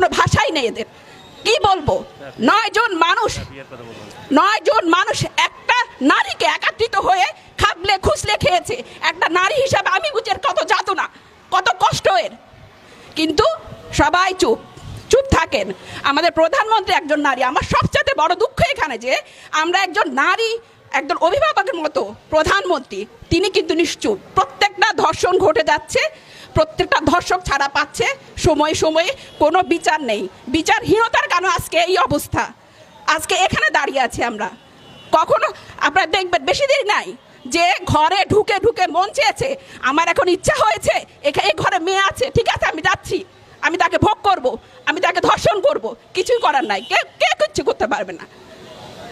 কোনো ভাষাই নেই এদের। কি বলব? নয় জন মানুষ, নয় জন মানুষ একটা নারীকে একাত্রিত হয়ে খাবলে খুসলে খেয়েছে। একটা নারী হিসাবে আমি বুঝের কত যাতনা কত কষ্ট এর। কিন্তু সবাই চুপ চুপ থাকেন। আমাদের প্রধানমন্ত্রী একজন নারী, আমার সবচেয়ে বড় দুঃখ এখানে যে আমরা একজন নারী, একজন অভিভাবকের মতো প্রধানমন্ত্রী, তিনি কিন্তু নিশ্চুপ। প্রত্যেকটা ধর্ষণ ঘটে যাচ্ছে, প্রত্যেকটা ধর্ষক ছাড়া পাচ্ছে, সময়ে সময়ে কোনো বিচার নেই। বিচারহীনতার কারণে আজকে এই অবস্থা? আজকে এখানে দাঁড়িয়ে আছি আমরা। কখনো আপনারা দেখবেন, বেশি দেরি নাই, যে ঘরে ঢুকে ঢুকে মন চেয়েছে, আমার এখন ইচ্ছা হয়েছে এই ঘরে মেয়ে আছে, ঠিক আছে, আমি যাচ্ছি, আমি তাকে ভোগ করব, আমি তাকে ধর্ষণ করব, কিছুই করার নাই, কে কে কিচ্ছু করতে পারবে না।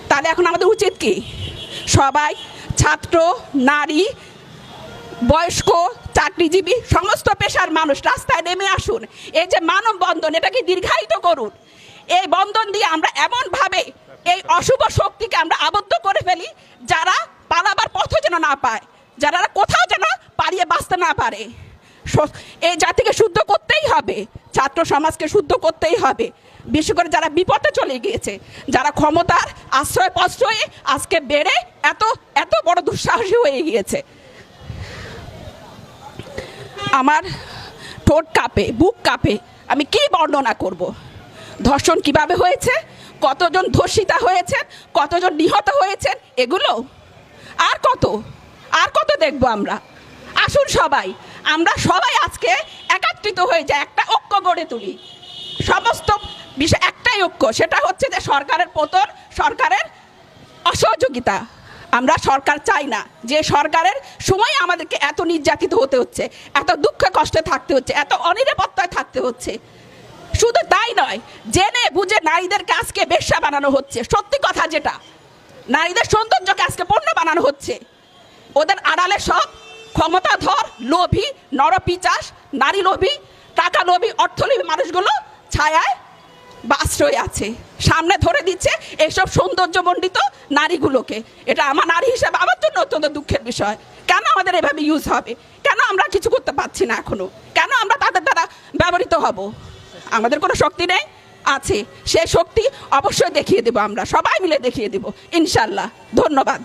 তাহলে এখন আমাদের উচিত কি? সবাই, ছাত্র, নারী বয়স্ক, চাকরিজীবী, সমস্ত পেশার মানুষ রাস্তায় নেমে আসুন। এই যে মানব বন্ধন এটাকে দীর্ঘায়িত করুন। এই বন্ধন দিয়ে আমরা এমনভাবে এই অশুভ শক্তিকে আমরা আবদ্ধ করে ফেলি, যারা পালাবার পথও যেন না পায়, যারা কোথাও যেন পালিয়ে বাঁচতে না পারে। এই জাতিকে শুদ্ধ করতেই হবে, ছাত্র সমাজকে শুদ্ধ করতেই হবে। বিশেষ করে যারা বিপদে চলে গিয়েছে, যারা ক্ষমতার আশ্রয় প্রশ্রয়ে আজকে বেড়ে এত এত বড় দুঃসাহসী হয়ে গিয়েছে। আমার ঠোঁট কাঁপে, বুক কাঁপে, আমি কি বর্ণনা করব? ধর্ষণ কীভাবে হয়েছে? কতজন ধর্ষিতা হয়েছেন? কতজন নিহত হয়েছেন? এগুলো? আর কত? আর কত দেখব আমরা? আসুন সবাই, আমরা সবাই আজকে একাত্রিত হয়ে যায় একটা ঐক্য গড়ে তুলি। সমস্ত বিষয় একটাই ঐক্য, সেটা হচ্ছে যে সরকারের পতন সরকারের অসহযোগিতা। আমরা সরকার চাই না। যে সরকারের সময় আমাদেরকে এত নির্যাতিত হতে হচ্ছে, এত দুঃখে কষ্টে থাকতে হচ্ছে, এত অনিরাপত্তায় থাকতে হচ্ছে। শুধু তাই নয়, জেনে বুঝে নারীদেরকে আজকে বেশ্যা বানানো হচ্ছে। সত্যি কথা যেটা, নারীদের সৌন্দর্যকে আজকে পণ্য বানানো হচ্ছে। ওদের আড়ালে সব ক্ষমতাধর লোভী, নরপিচাস নারী লোভী টাকা লোভী অর্থলোভী মানুষগুলো ছায়ায় আশ্রয় আছে। সামনে ধরে দিচ্ছে এইসব সৌন্দর্যমণ্ডিত নারীগুলোকে। এটা আমার নারী হিসাবে আমার জন্য অত্যন্ত দুঃখের বিষয়। কেন আমাদের এভাবে ইউজ হবে? কেন আমরা কিছু করতে পারছি না এখনও? কেন আমরা তাদের দ্বারা ব্যবহৃত হব? আমাদের কোনো শক্তি নেই? আছে। সে শক্তি অবশ্যই দেখিয়ে দেবো আমরা। সবাই মিলে দেখিয়ে দেবো। ইনশাল্লাহ। ধন্যবাদ।